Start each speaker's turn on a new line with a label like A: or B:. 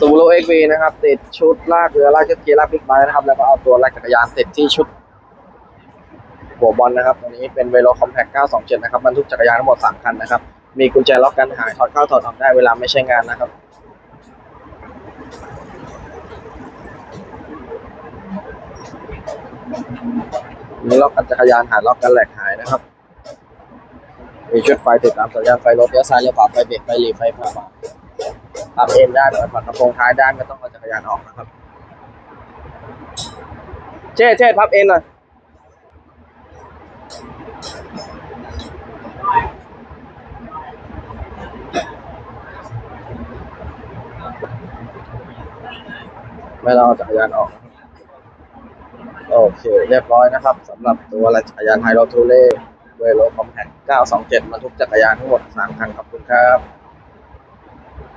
A: ซูโรเอ็กวีนะครับ ติดชุดลากเรือลากเจ็ตสกีลากบิ๊กไบค์นะครับ แล้วก็เอาตัวลากจักรยานติดที่ชุดหัวบอลนะครับตัวนี้เป็นเวโรคอมแพค927 นะครับบรรทุกจักรยานทั้งหมด 3 คันนะครับ มีกุญแจล็อกกันหายถอดเข้าถอดออกได้เวลาไม่ใช้งานนะครับมีล็อกกันจักรยานหายล็อกกันแหลกหายนะครับ มีชุดไฟติดตามสัญญาณไฟรถเลี้ยวซ้ายเลี้ยวขวาไฟเบรกไฟหลีไฟผ่า ทำเองได้เปิดฝากระโปรงท้ายด้านก็ต้องเอาจักรยานออกนะครับเจ๊เจ๊พับเอ็นหน่อยไม่ต้องเอาจักรยานออกนะครับโอเค เรียบร้อยนะครับสำหรับตัวจักรยานไฮโรทูเล่เวโรคอมแพค927บรรทุกจักรยานทั้งหมด3คันขอบคุณครับ